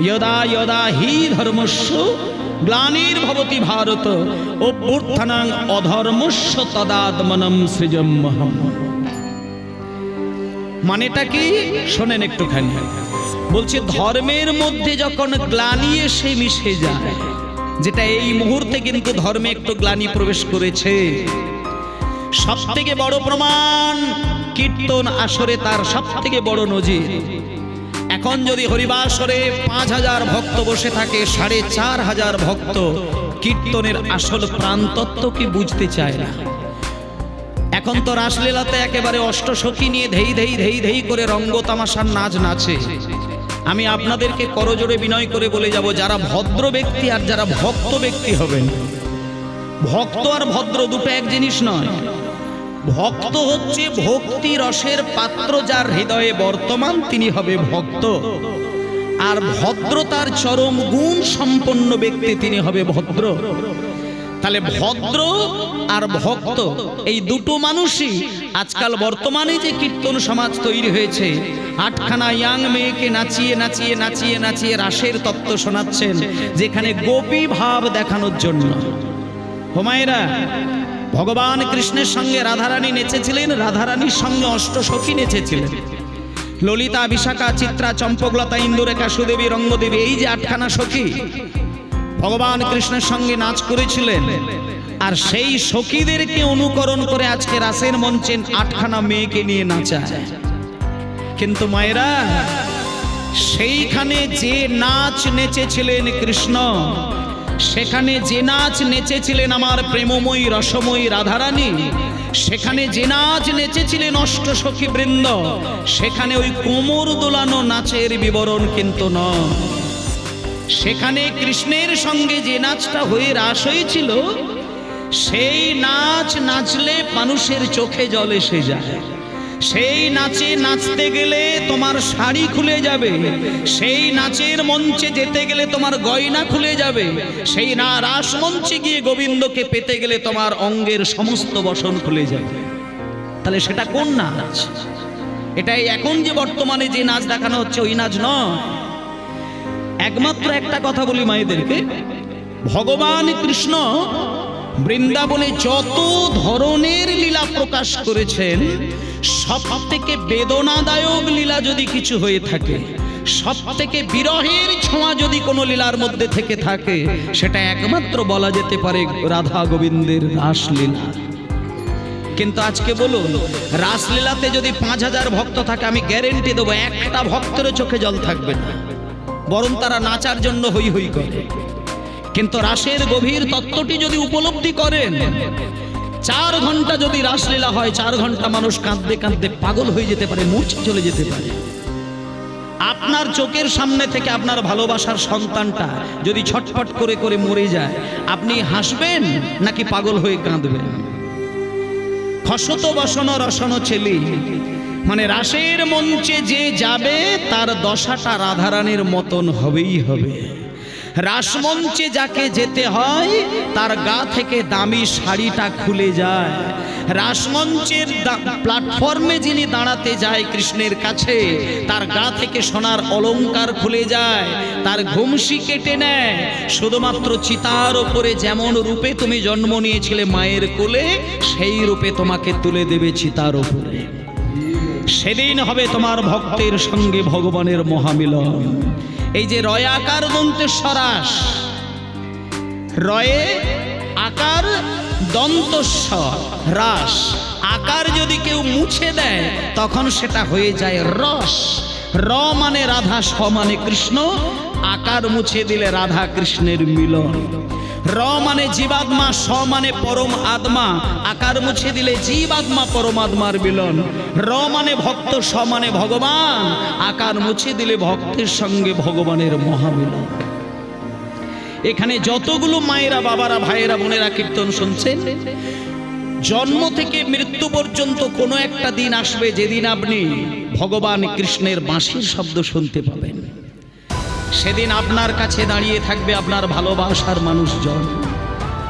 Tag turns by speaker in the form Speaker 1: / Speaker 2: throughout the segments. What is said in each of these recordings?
Speaker 1: যদা যদা হি ধর্মস্য গ্লানির্ভবতি ভারত অভ্যুত্থানাং অধর্মস্য তদাত্মনম সৃজম্মহম মানেটা কি শোনেন একটুখানি বলছে ধর্মের মধ্যে যখন গ্লানি এসে মিশে যায় যেটা এই মুহূর্তে কিন্তু ধর্মে একটু গ্লানি প্রবেশ করেছে সব থেকে বড় প্রমাণ কীর্তন আসরে তার সব থেকে বড় নজির এখন যদি হরিবাসরে পাঁচ হাজার ভক্ত বসে থাকে, সাড়ে চার হাজার ভক্ত, কীর্তনের আসল প্রাণতত্ত্ব কি বুঝতে চায় না? এখন তো রাসলীলাতে একেবারে অষ্টসখী নিয়ে ধেই ধেই ধেই ধেই করে রঙ্গ তামাশার নাচ নাচে। আমি আপনাদেরকে করজোড়ে বিনয় করে বলে যাব, যারা ভদ্র ব্যক্তি আর যারা ভক্ত ব্যক্তি হবেন, ভক্ত আর ভদ্র দুটো এক জিনিস নয় ভক্ত হচ্ছে ভক্তি রসের পাত্র যার হৃদয়ে বর্তমান তিনি হবে ভক্ত। আর ভদ্রতার চরম গুণ সম্পন্ন ব্যক্তি তিনি হবে ভদ্র। তাহলে ভদ্র আর ভক্ত, এই দুটো মানুষই আজকাল বর্তমানে যে কীর্তন সমাজ তৈরি হয়েছে, আটখানা ইয়াং মেয়েকে নাচিয়ে নাচিয়ে নাচিয়ে নাচিয়ে রাসের তত্ত্ব শোনাচ্ছেন, যেখানে গোপী ভাব দেখানোর জন্য। হোমায়রা ভগবান কৃষ্ণের সঙ্গে রাধারানী নেচেছিলেন, রাধারানীর সঙ্গে অষ্টসখী নেচেছিলেন। ললিতা, বিশাখা, চিত্রা, চম্পকলতা, ইন্দুরেখা, সুদেবী, রঙ্গদেবী, এই যে আটখানা সখী, ভগবান কৃষ্ণের সঙ্গে নাচ করেছিলেন। আর সেই সখীদেরকে অনুকরণ করে আজকে রাসের মঞ্চে আটখানা মেয়েকে নিয়ে নাচায়। কিন্তু মায়েরা, সেইখানে যে নাচ নেচেছিলেন কৃষ্ণ সেখানে যে নাচ নেচেছিলেন আমার প্রেমময়ী, রসময়ী রাধারানী, সেখানে যে নাচ নেচেছিলেন অষ্ট সখী বৃন্দ, সেখানে ওই কোমর দোলানো নাচের বিবরণ কিন্তু নয়। সেখানে কৃষ্ণের সঙ্গে যে নাচটা হয়ে রাস হয়েছিল, সেই নাচ নাচলে মানুষের চোখে জল এসে যায়। সেই নাচে নাচতে গেলে তোমার শাড়ি খুলে যাবে। সেই নাচের মঞ্চে যেতে গেলে তোমার গয়না খুলে যাবে। সেই না রাস মঞ্চে গিয়ে গোবিন্দকে পেতে গেলে তোমার অঙ্গের সমস্ত বসন খুলে যাবে। তাহলে সেটা কোন নাচ? এটাই এখন যে বর্তমানে যে নাচ দেখানো হচ্ছে, ওই নাচ নয়। একমাত্র একটা কথা বলি মায়েদেরকে। ভগবান কৃষ্ণ বৃন্দাবনে যত ধরনের লীলা প্রকাশ করেছেন সব থেকে বেদনাদায়ক লীলা যদি কিছু হয়ে থাকে সব থেকে বিরহের ছোঁয়া যদি কোনো লীলার মধ্যে থেকে থাকে, সেটা একমাত্র বলা যেতে পারে রাধা গোবিন্দের রাসলীলা। কিন্তু আজকে বলুন, রাসলীলাতে যদি পাঁচ হাজার ভক্ত থাকে, আমি গ্যারেন্টি দেবো, একটা ভক্তের চোখে জল থাকবে না। বরং তারা নাচার জন্য হই হই করে। কিন্তু রাসের গভীর তত্ত্বটি যদি উপলব্ধি করেন, চার ঘণ্টা যদি রাসলীলা হয়, চার ঘণ্টা মানুষ কাঁদতে কাঁদতে পাগল হয়ে যেতে পারে মূর্ছা চলে যেতে পারে। আপনার চোখের সামনে থেকে আপনার ভালোবাসার সন্তানটা যদি ছটফট করে করে মরে যায়, আপনি হাসবেন নাকি পাগল হয়ে কাঁদবেন? খসত বসন রসন ছেলে মানে রাসের মঞ্চে যে যাবে, তার দশাটা রাধারানীর মতন হবেই হবে। রাসমঞ্চে যাকে যেতে হয়, তার গা থেকে দামি শাড়িটা খুলে যায়। রাসমঞ্চের প্ল্যাটফর্মে যিনি দাঁড়াতে যায় কৃষ্ণের কাছে, তার গা থেকে সোনার অলংকার খুলে যায়, তার ঘুমসি কেটে নেয়। শুধুমাত্র চিতার ওপরে যেমন রূপে তুমি জন্ম নিয়েছিলে মায়ের কোলে, সেই রূপে তোমাকে তুলে দেবে চিতার ওপরে। সেদিন হবে তোমার ভক্তের সঙ্গে ভগবানের মহামিলন। এই যে রয় আকার দন্তে সরাস। রয়ে আকার দন্ত রাস আকার যদি কেউ মুছে দেয়, তখন সেটা হয়ে যায় রস। র মানে রাধা, স মানে কৃষ্ণ। আকার মুছে দিলে রাধা কৃষ্ণের মিলন। র মানে জীবাত্মা, স মানে পরম আত্মা। আকার মুছে দিলে জীবাত্মা পরমাত্মার মিলন। র মানে ভক্ত, স মানে ভগবান। আকার মুছে দিলে ভক্তের সঙ্গে ভগবানের মহামিলন। এখানে যতগুলো মায়েরা, বাবারা, ভাইয়েরা, বোনেরা কীর্তন শুনছেন, জন্ম থেকে মৃত্যু পর্যন্ত কোনো একটা দিন আসবে যেদিন আপনি ভগবান কৃষ্ণের বাঁশির শব্দ শুনতে পাবেন। সেদিন আপনার কাছে দাঁড়িয়ে থাকবে আপনার ভালোবাসার মানুষজন।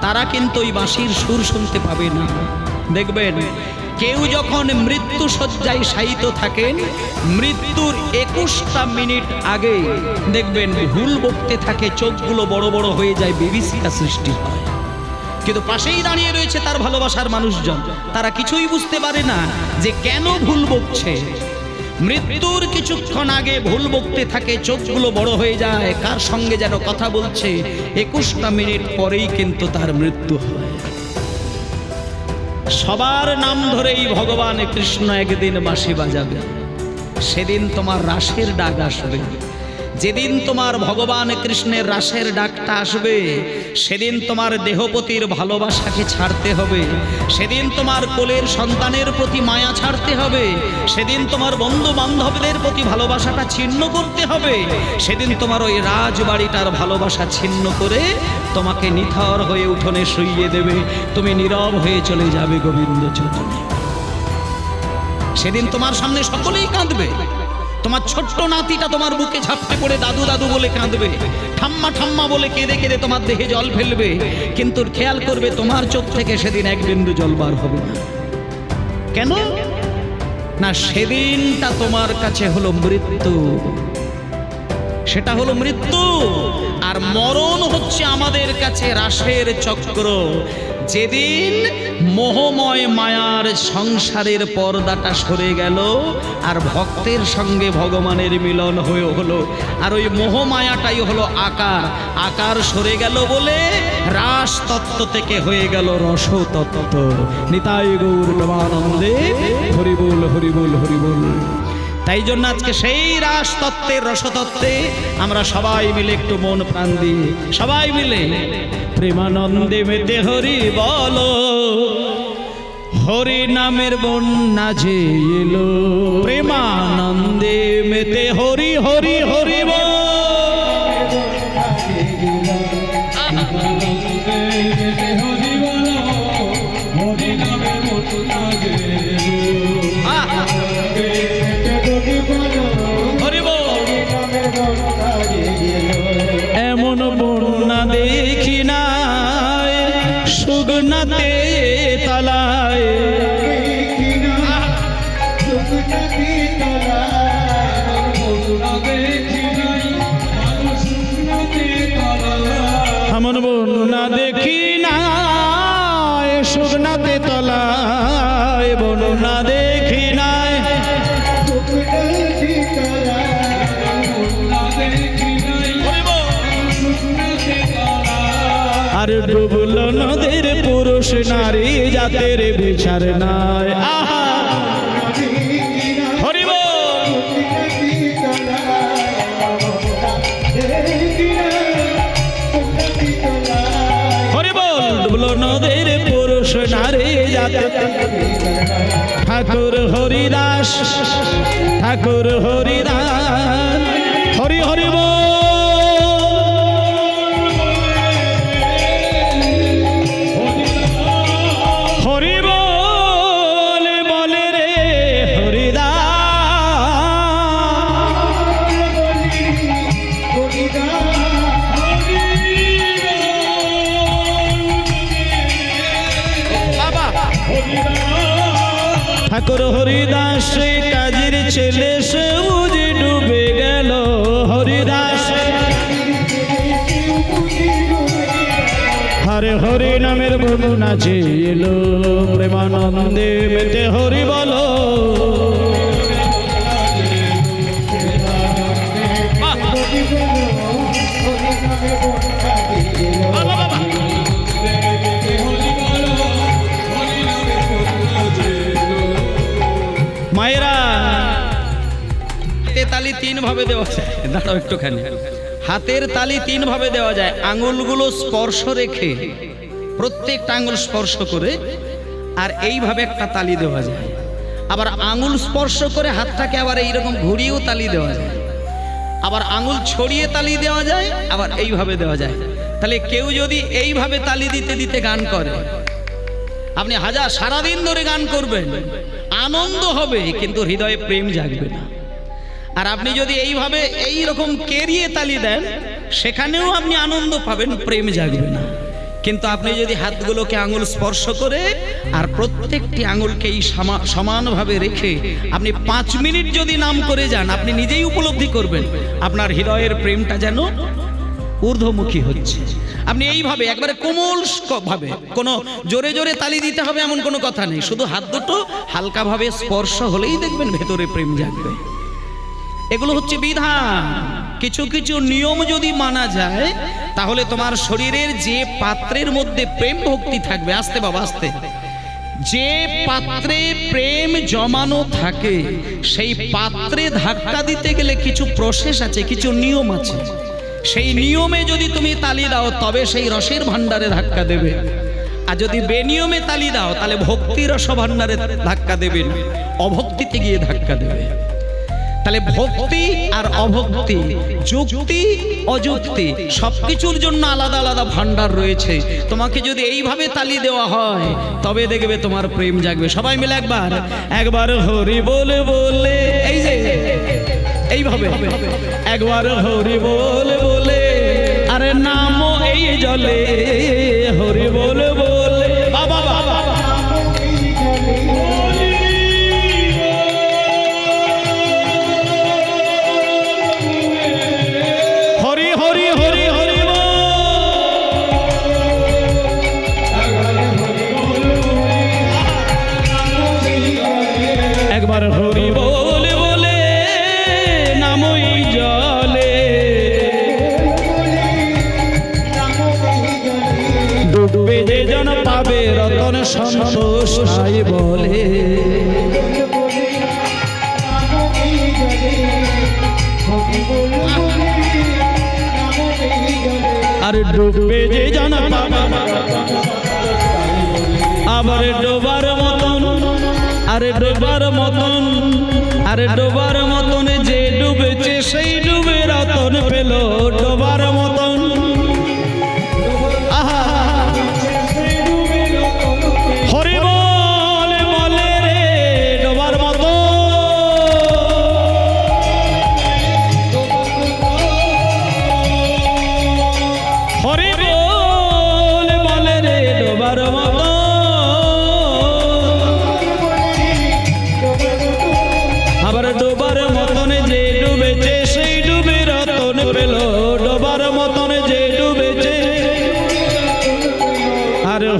Speaker 1: তারা কিন্তু ওই বাঁশির সুর শুনতে পাবে না। দেখবেন, কেউ যখন মৃত্যু শয্যায় শায়িত থাকেন, মৃত্যুর একুশটা মিনিট আগে দেখবেন ভুল বকতে থাকে, চোখগুলো বড় বড় হয়ে যায় বিভীষিকা সৃষ্টি হয়। কিন্তু পাশেই দাঁড়িয়ে রয়েছে তার ভালোবাসার মানুষজন। তারা কিছুই বুঝতে পারে না যে কেন ভুল বকছে। মৃত্যুর কিছুক্ষণ আগে ভুল বকতে থাকে, চোখগুলো বড় হয়ে যায়। কার সঙ্গে যেন কথা বলছে, একুশটা মিনিট পরেই কিন্তু তার মৃত্যু হয়। সবার নাম ধরেই ভগবান কৃষ্ণ একদিন বাঁশি বাজাবে। সেদিন তোমার রাসের ডাক আসবে। যেদিন তোমার ভগবান কৃষ্ণের রাসের ডাকটা আসবে, সেদিন তোমার দেহপতির ভালোবাসাকে ছাড়তে হবে, সেদিন তোমার কোলের সন্তানের প্রতি মায়া ছাড়তে হবে, সেদিন তোমার বন্ধু বান্ধবদের প্রতি ভালোবাসাটা ছিন্ন করতে হবে, সেদিন তোমার ওই রাজবাড়িটার ভালোবাসা ছিন্ন করে তোমাকে নিথর হয়ে উঠোনে শুইয়ে দেবে, তুমি নীরব হয়ে চলে যাবে গোবিন্দ চরণে সেদিন তোমার সামনে সকলেই কাঁদবে। তোমার ছোট্ট নাতিটা তোমার বুকে ঝাপটে পড়ে দাদু দাদু বলে কাঁদবে। ঠাম্মা ঠাম্মা বলে কেঁদে কেঁদে তোমার দেহে জল ফেলবে। কিন্তু খেয়াল করবে তোমার চোখ থেকে সেদিন এক বিন্দু জল বার হবে কেন? না, সেদিনটা তোমার কাছে হলো মৃত্যু। সেটা হলো মৃত্যু। আর মরণ হচ্ছে আমাদের কাছে রাসের চক্র। যেদিন মোহময় মায়ার সংসারের পর্দাটা সরে গেল, আর ভক্তের সঙ্গে ভগবানের মিলন হয়ে হলো, আর ওই মোহমায়াটাই হলো আকার। আকার সরে গেল বলে রাস তত্ত্ব থেকে হয়ে গেল রস তত্ত্ব নিতাই গৌর প্রেমানন্দে হরিবুল হরিবুল হরিবুল। তাই জন্য আজকে সেই রাস তত্ত্বের রসতত্ত্বে আমরা সবাই মিলে একটু মন প্রাণ দিই সবাই মিলে প্রেমানন্দে মেতে হরি বল। হরি নামের বন্যা যে এলো, প্রেমানন্দে মেতে হরি হরি হরি বল। দেখি না সুগনাতে আর ডুবল নদীর পুরুষ নারী জাতের বিচার জাতের ঠাকুর হরিদাস ঠাকুর হরিদাস। হরি হরি বল! ঠাকুর হরিদাস কাজের ছেলে, সে বুঝি ডুবে গেল। হরিদাস, হরে হরি নামের বন্যা এলো প্রেমানন্দে মেতে হরি বলো। ভাবে দেওয়া যায়। দাঁড়াও একটুখানি। হাতের তালি তিন ভাবে দেওয়া যায়। আঙুলগুলো স্পর্শ রেখে প্রত্যেকটা আঙুল স্পর্শ করে আর এইভাবে একটা তালি দেওয়া যায়। আবার আঙুল স্পর্শ করে হাতটাকে আবার এইরকম ঘুরিয়েও তালি দেওয়া যায়। আবার আঙুল ছড়িয়ে তালি দেওয়া যায়, আবার এইভাবে দেওয়া যায়। তাহলে কেউ যদি এইভাবে তালি দিতে দিতে গান করে, আপনি হাজার সারাদিন ধরে গান করবেন, আনন্দ হবে, কিন্তু হৃদয়ে প্রেম জাগবে না। আর আপনি যদি এইভাবে এই রকম কেরিয়ে তালি দেন, সেখানেও আপনি আনন্দ পাবেন, প্রেম জাগবে না। কিন্তু আপনি যদি হাতগুলোকে আঙুল স্পর্শ করে আর প্রত্যেকটি আঙুলকে এই সমানভাবে রেখে আপনি পাঁচ মিনিট যদি নাম করে যান, আপনি নিজেই উপলব্ধি করবেন, আপনার হৃদয়ের প্রেমটা যেন ঊর্ধ্বমুখী হচ্ছে। আপনি এইভাবে একবারে কোমল ভাবে, কোনো জোরে জোরে তালি দিতে হবে এমন কোনো কথা নেই। শুধু হাত দুটো হালকাভাবে স্পর্শ হলেই দেখবেন ভেতরে প্রেম জাগবে। এগুলো হচ্ছে বিধান। কিছু কিছু নিয়ম যদি মানা যায়, তাহলে তোমার শরীরের যে পাত্রের মধ্যে প্রেম ভক্তি থাকবে, আসতে বাবা, আসতে। যে পাত্রে প্রেম জমানো থাকে, সেই পাত্রে ধাক্কা দিতে গেলে কিছু প্রসেস আছে, কিছু নিয়ম আছে। সেই নিয়মে যদি তুমি তালি দাও, তবে সেই রসের ভাণ্ডারে ধাক্কা দেবে। আর যদি বেনিয়মে তালি দাও, তাহলে ভক্তি রস ভাণ্ডারে ধাক্কা দেবে না, অভক্তিতে গিয়ে ধাক্কা দেবে। তাহলে ভক্তি আর অভক্তি, যুক্তি, অযুক্তি, সবকিছুর জন্য আলাদা আলাদা ভান্ডার রয়েছে। তোমাকে যদি এইভাবে তালি দেওয়া হয়, তবে দেখবে তোমার প্রেম জাগবে। সবাই মিলে একবার একবার হরি বলে বলে, এই যে, এইভাবে, একবার হরি বলে বলে, আরে নাম এই জলে, হরি বলে আর ডুবে যে জানা আবার ডোবার মতন, আরে ডোবার মতন, আরে ডোবার মতন যে ডুবেছে, সেই ডুবে রতন পেল ডোবার মতন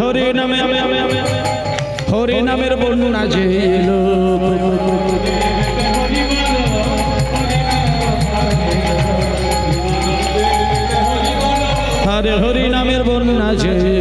Speaker 1: হরি নামে হরি নামের বন্যা যে হরে হরি নামের বন্যা প্রেমানন্দে